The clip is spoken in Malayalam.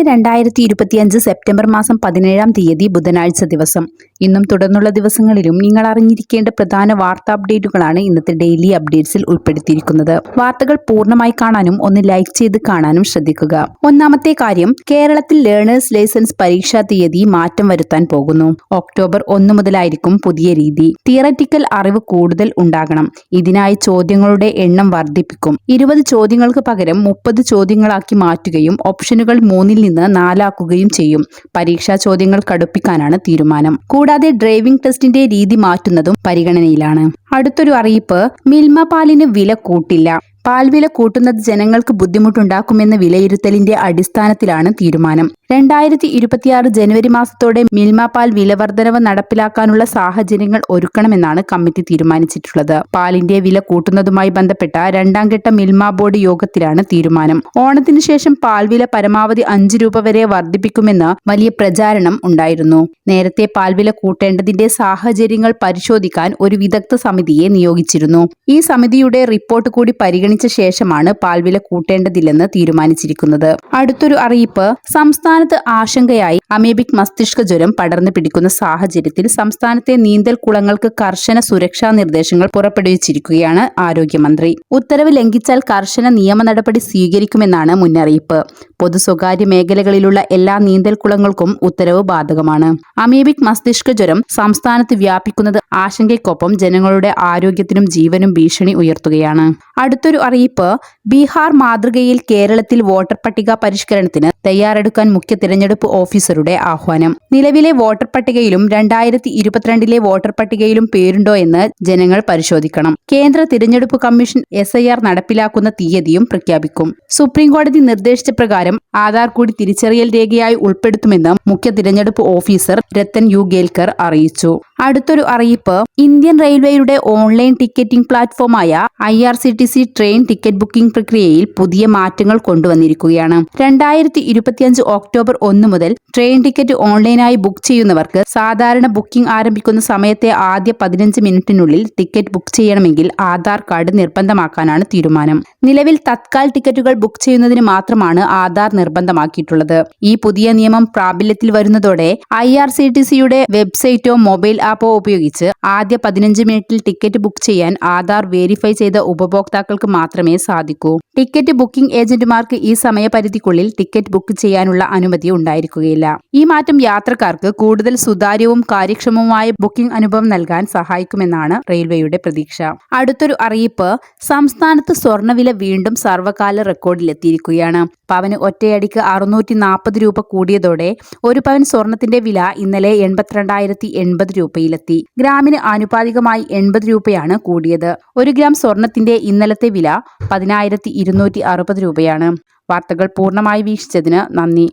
ഇന്ന് രണ്ടായിരത്തി ഇരുപത്തിയഞ്ച് സെപ്റ്റംബർ മാസം പതിനേഴാം തീയതി ബുധനാഴ്ച ദിവസം. ഇന്നും തുടർന്നുള്ള ദിവസങ്ങളിലും നിങ്ങൾ അറിഞ്ഞിരിക്കേണ്ട പ്രധാന വാർത്താ അപ്ഡേറ്റുകളാണ് ഇന്നത്തെ ഡെയിലി അപ്ഡേറ്റ്സിൽ ഉൾപ്പെടുത്തിയിരിക്കുന്നത്. വാർത്തകൾ പൂർണമായി കാണാനും ഒന്ന് ലൈക്ക് ചെയ്ത് കാണാനും ശ്രദ്ധിക്കുക. ഒന്നാമത്തെ കാര്യം കേരളത്തിൽ ലേണേഴ്സ് ലൈസൻസ് പരീക്ഷാ തീയതി മാറ്റം വരുത്താൻ പോകുന്നു. ഒക്ടോബർ ഒന്ന് മുതലായിരിക്കും പുതിയ രീതി. തിയററ്റിക്കൽ അറിവ് കൂടുതൽ ഉണ്ടാകണം. ഇതിനായി ചോദ്യങ്ങളുടെ എണ്ണം വർദ്ധിപ്പിക്കും. ഇരുപത് ചോദ്യങ്ങൾക്ക് പകരം മുപ്പത് ചോദ്യങ്ങളാക്കി മാറ്റുകയും ഓപ്ഷനുകൾ മൂന്നിൽ നിന്ന് നാലാക്കുകയും ചെയ്യും. പരീക്ഷാ ചോദ്യങ്ങൾ കടുപ്പിക്കാനാണ് തീരുമാനം. കൂടാതെ ഡ്രൈവിംഗ് ടെസ്റ്റിന്റെ രീതി മാറ്റുന്നതും പരിഗണനയിലാണ്. അടുത്തൊരു അറിയിപ്പ് മിൽമ പാലിന് വില കൂട്ടില്ല. പാൽവില കൂട്ടുന്നത് ജനങ്ങൾക്ക് ബുദ്ധിമുട്ടുണ്ടാക്കുമെന്ന വിലയിരുത്തലിന്റെ അടിസ്ഥാനത്തിലാണ് തീരുമാനം. രണ്ടായിരത്തി ഇരുപത്തിയാറ് ജനുവരി മാസത്തോടെ മിൽമ പാൽ വില വർധനവ് നടപ്പിലാക്കാനുള്ള സാഹചര്യങ്ങൾ ഒരുക്കണമെന്നാണ് കമ്മിറ്റി തീരുമാനിച്ചിട്ടുള്ളത്. പാലിന്റെ വില കൂട്ടുന്നതുമായി ബന്ധപ്പെട്ട രണ്ടാം ഘട്ട മിൽമ ബോർഡ് യോഗത്തിലാണ് തീരുമാനം. ഓണത്തിന് ശേഷം പാൽവില പരമാവധി അഞ്ച് രൂപ വരെ വർദ്ധിപ്പിക്കുമെന്ന് വലിയ പ്രചാരണം ഉണ്ടായിരുന്നു. നേരത്തെ പാൽവില കൂട്ടേണ്ടതിന്റെ സാഹചര്യങ്ങൾ പരിശോധിക്കാൻ ഒരു വിദഗ്ധ സമിതിയെ നിയോഗിച്ചിരുന്നു. ഈ സമിതിയുടെ റിപ്പോർട്ട് കൂടി പരിഗണിച്ച ശേഷമാണ് പാൽവില കൂട്ടേണ്ടതില്ലെന്ന് തീരുമാനിച്ചിരിക്കുന്നത്. അടുത്തൊരു അറിയിപ്പ് സംസ്ഥാനത്ത് ആശങ്കയായി അമേബിക് മസ്തിഷ്ക ജ്വരം പടർന്നു പിടിക്കുന്ന സാഹചര്യത്തിൽ സംസ്ഥാനത്തെ നീന്തൽ കുളങ്ങൾക്ക് കർശന സുരക്ഷാ നിർദ്ദേശങ്ങൾ പുറപ്പെടുവിച്ചിരിക്കുകയാണ് ആരോഗ്യമന്ത്രി. ഉത്തരവ് ലംഘിച്ചാൽ കർശന നിയമ നടപടി സ്വീകരിക്കുമെന്നാണ് മുന്നറിയിപ്പ്. പൊതു സ്വകാര്യ മേഖലകളിലുള്ള എല്ലാ നീന്തൽ കുളങ്ങൾക്കും ഉത്തരവ് ബാധകമാണ്. അമീബിക് മസ്തിഷ്ക ജ്വരം സംസ്ഥാനത്ത് വ്യാപിക്കുന്നത് ആശങ്കയ്ക്കൊപ്പം ജനങ്ങളുടെ ആരോഗ്യത്തിനും ജീവനും ഭീഷണി ഉയർത്തുകയാണ്. അടുത്തൊരു അറിയിപ്പ് ബീഹാർ മാതൃകയിൽ കേരളത്തിൽ വോട്ടർ പട്ടിക പരിഷ്കരണത്തിന് തയ്യാറെടുക്കാൻ മുഖ്യ തിരഞ്ഞെടുപ്പ് ഓഫീസറുടെ ആഹ്വാനം. നിലവിലെ വോട്ടർ പട്ടികയിലും രണ്ടായിരത്തി ഇരുപത്തിരണ്ടിലെ വോട്ടർ പട്ടികയിലും പേരുണ്ടോ എന്ന് ജനങ്ങൾ പരിശോധിക്കണം. കേന്ദ്ര തിരഞ്ഞെടുപ്പ് കമ്മീഷൻ എസ് നടപ്പിലാക്കുന്ന തീയതിയും പ്രഖ്യാപിക്കും. സുപ്രീംകോടതി നിർദ്ദേശിച്ച പ്രകാരം ആധാർ കൂടി തിരിച്ചറിയൽ രേഖയായി ഉൾപ്പെടുത്തുമെന്ന് മുഖ്യ തിരഞ്ഞെടുപ്പ് ഓഫീസർ രത്തൻ യു ഗേൽക്കർ അറിയിച്ചു. അടുത്തൊരു അറിയിപ്പ് ഇന്ത്യൻ റെയിൽവേയുടെ online ticketing പ്ലാറ്റ്ഫോമായ I R C T C train ticket booking പ്രക്രിയയിൽ പുതിയ മാറ്റങ്ങൾ കൊണ്ടുവന്നിരിക്കുകയാണ്. രണ്ടായിരത്തി ഇരുപത്തിയഞ്ച് ഒക്ടോബർ ഒന്ന് മുതൽ ട്രെയിൻ ടിക്കറ്റ് ഓൺലൈനായി ബുക്ക് ചെയ്യുന്നവർക്ക് സാധാരണ ബുക്കിംഗ് ആരംഭിക്കുന്ന സമയത്തെ ആദ്യ പതിനഞ്ച് മിനിറ്റിനുള്ളിൽ ടിക്കറ്റ് ബുക്ക് ചെയ്യണമെങ്കിൽ ആധാർ കാർഡ് നിർബന്ധമാക്കാനാണ് തീരുമാനം. നിലവിൽ തത്കാൽ ടിക്കറ്റുകൾ ബുക്ക് ചെയ്യുന്നതിന് മാത്രമാണ് ആധാർ നിർബന്ധമാക്കിയിട്ടുള്ളത്. ഈ പുതിയ നിയമം പ്രാബല്യത്തിൽ വരുന്നതോടെ ഐ ആർ സി ടി സിയുടെ വെബ്സൈറ്റോ മൊബൈൽ ആപ്പോ ഉപയോഗിച്ച് ആദ്യ പതിനഞ്ച് മിനിറ്റിൽ ടിക്കറ്റ് ബുക്ക് ചെയ്യാൻ ആധാർ വേരിഫൈ ചെയ്ത ഉപഭോക്താക്കൾക്ക് മാത്രമേ സാധിക്കൂ. ടിക്കറ്റ് ബുക്കിംഗ് ഏജന്റുമാർക്ക് ഈ സമയപരിധിക്കുള്ളിൽ ടിക്കറ്റ് ബുക്ക് ചെയ്യാനുള്ള അനുമതി ഉണ്ടായിരിക്കുകയില്ല. ഈ മാറ്റം യാത്രക്കാർക്ക് കൂടുതൽ സുതാര്യവും കാര്യക്ഷമവുമായ ബുക്കിംഗ് അനുഭവം നൽകാൻ സഹായിക്കുമെന്നാണ് റെയിൽവേയുടെ പ്രതീക്ഷ. അടുത്തൊരു അറിയിപ്പ് സംസ്ഥാനത്ത് സ്വർണവില വീണ്ടും സർവകാല റെക്കോർഡിലെത്തിയിരിക്കുകയാണ്. പവന് ഒറ്റയടിക്ക് അറുന്നൂറ്റി നാൽപ്പത് രൂപ കൂടിയതോടെ ഒരു പവൻ സ്വർണത്തിന്റെ വില ഇന്നലെ എൺപത്തിരണ്ടായിരത്തി എൺപത് രൂപയിലെത്തി. ഗ്രാമിന് ആനുപാതികമായി എൺപത് രൂപയാണ് കൂടിയത്. ഒരു ഗ്രാം സ്വർണത്തിന്റെ ഇന്നലത്തെ വില പതിനായിരത്തി ഇരുന്നൂറ്റി അറുപത് രൂപയാണ്. വാർത്തകൾ പൂർണമായി വീക്ഷിച്ചതിന് നന്ദി.